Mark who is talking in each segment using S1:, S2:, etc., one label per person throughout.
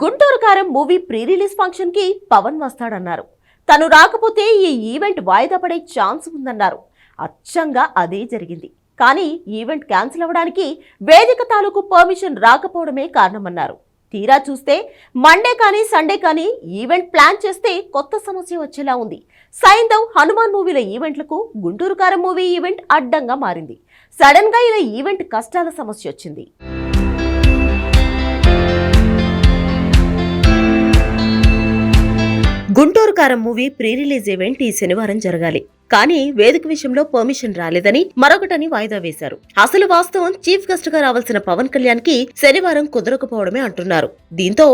S1: గుంటూరు కారం movie pre release ఫంక్షన్కి పవన్ వస్తాడన్నారు. తను రాకపోతే ఈ ఈవెంట్ వాయిదా పడే ఛాన్స్ ఉందన్నారు. అచ్చంగా అదే జరిగింది. కానీ ఈవెంట్ క్యాన్సిల్ అవ్వడానికి వేదిక తాలూకు పర్మిషన్ రాకపోవడమే కారణమన్నారు. తీరా చూస్తే మండే కానీ సండే కానీ ఈవెంట్ ప్లాన్ చేస్తే కొత్త సమస్య వచ్చేలా ఉంది. సైంధవ్ హనుమాన్ మూవీల ఈవెంట్లకు గుంటూరు కారం మూవీ ఈవెంట్ అడ్డంగా మారింది. సడన్గా ఇలా ఈవెంట్ కష్టాల సమస్య వచ్చింది. గుంటూరు కారం మూవీ ప్రీ రిలీజ్ ఈవెంట్ ఈ శనివారం జరగాలి. కానీ వేదిక విషయంలో పర్మిషన్ రాలేదని మరొకటని వాయిదా వేశారు. అసలు వాస్తవం చీఫ్ గెస్ట్గా రావాల్సిన పవన్ కళ్యాణ్కి శనివారం కుదరకపోవడమే అంటున్నారు. దీంతో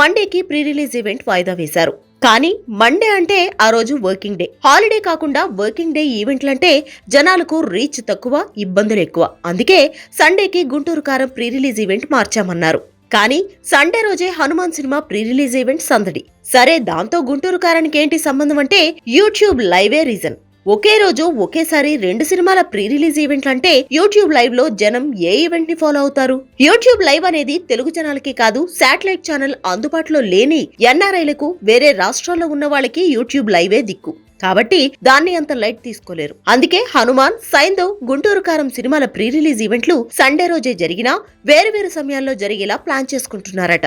S1: మండేకి ప్రీ రిలీజ్ ఈవెంట్ వాయిదా వేశారు. కానీ మండే అంటే ఆ రోజు వర్కింగ్ డే. హాలిడే కాకుండా వర్కింగ్ డే ఈవెంట్లంటే జనాలకు రీచ్ తక్కువ ఇబ్బందులు ఎక్కువ. అందుకే సండేకి గుంటూరు కారం ప్రీ రిలీజ్ ఈవెంట్ మార్చామన్నారు. కానీ సండే రోజే Hanuman cinema pre release event సందడి. సరే దాంతో గుంటూరు కారానికి ఏంటి సంబంధం అంటే యూట్యూబ్ లైవే రీజన్. ఒకే రోజు ఒకేసారి రెండు సినిమాల ప్రీ రిలీజ్ ఈవెంట్లు అంటే యూట్యూబ్ లైవ్లో జనం ఏ ఈవెంట్ని ఫాలో అవుతారు? యూట్యూబ్ లైవ్ అనేది తెలుగు జనాలకి కాదు శాటిలైట్ ఛానల్ అందుబాటులో లేని ఎన్ఆర్ఐలకు వేరే రాష్ట్రాల్లో ఉన్న వాళ్ళకి యూట్యూబ్ లైవే దిక్కు. కాబట్టి దాన్ని అంత లైట్ తీసుకోలేరు. అందుకే హనుమాన్ సైందవ్ గుంటూరు కారం సినిమాల ప్రీ రిలీజ్ ఈవెంట్లు సండే రోజే జరిగినా వేరు వేరు సమయాల్లో జరిగేలా ప్లాన్ చేసుకుంటున్నారట.